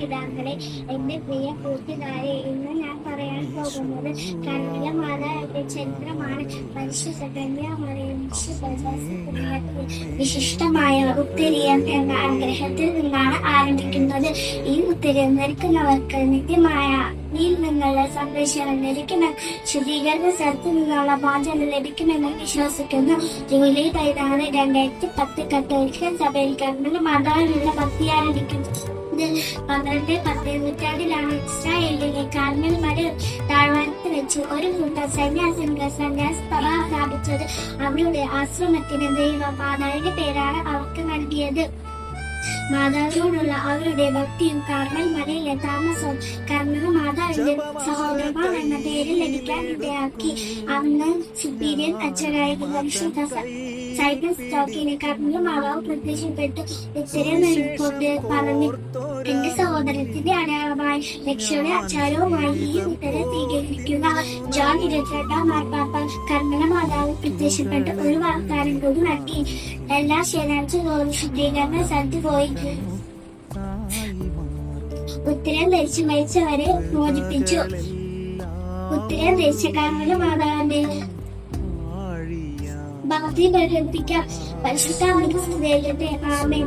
പിതാക്കളെ എന്റെ പ്രിയ കൂട്ടുകാരെ ഇന്ന് ഞാൻ പറയാൻ പോകുന്നത് കണ്ണിലമാല ചരിത്രമാണ്. വിശിഷ്ടമായ ഉത്തരീയം എന്ന അനുഗ്രഹത്തിൽ നിന്നാണ് ആരംഭിക്കുന്നത്. ഈ ഉത്തരം നിൽക്കുന്നവർക്ക് നിത്യമായ നീൽ നിന്നുള്ള സന്ദേശങ്ങൾ ലഭിക്കണം ശുദ്ധീകരണ സ്ഥലത്ത് നിന്നുള്ള മോചനം ലഭിക്കുമെന്ന് വിശ്വസിക്കുന്നു. ജൂലൈ പതിനാല് രണ്ടായിരത്തി പത്ത് കത്തോലിക്കൻ സഭയിൽ കർമ്മ മാതാവിനുള്ള ഭക്തി ആരംഭിക്കുന്നു. ഇത് പന്ത്രണ്ട് പത്ത് നൂറ്റാണ്ടിലാണ് ഇസ്രായേലിലെ കാർമൽ മല താഴ്വാരത്ത് വെച്ച് ഒരു കൂട്ടം സന്യാസികൾ സന്യാസ സ്ഥാപിച്ചത്. അവരുടെ ആശ്രമത്തിന് ദൈവം മാതാവിന്റെ പേരാണ് അവർക്ക് നൽകിയത്. മാതാവിനോടുള്ള അവരുടെ ഭക്തിയും കാർമൽ മലയിലെ താമസവും മാതാവിന്റെ സഹോദരന്മാർ എന്ന പേര് ലഭിക്കാൻ ഇടയാക്കി. അന്ന് സുപ്പീരിയൻ അച്ഛനായ വിശുദ്ധ സ- സൈഡസ് സ്റ്റോക്കിന് കർമ്മ മാതാവ് പ്രത്യക്ഷപ്പെട്ടു കൊണ്ട് പറഞ്ഞു എന്റെ സഹോദരത്തിന്റെ അടയാളമായി രക്ഷയുടെ അച്ചാരവുമായി ഈ ഉത്തരം സ്വീകരിക്കുന്ന ജോൺ ഇരുപത്തിരണ്ടാം മാർപ്പാപ്പ കർമ്മല മാതാവ് പ്രത്യക്ഷപ്പെട്ട് ഒരു വാഗ്ദാനം കൂടി നൽകി. എല്ലാ ശനിയാഴ്ച തോറും ശുദ്ധീകരണ സ്ഥലത്ത് പോയി ഉത്തരം ധരിച്ചു മരിച്ചവരെ മോചിപ്പിച്ചു. ഉത്തരം ധരിച്ച കർമ്മല മാതാവിന്റെ ഭക്തി പ്രകടിപ്പിക്കാം. പരിശുദ്ധ ദൈവത്തെ ആമേ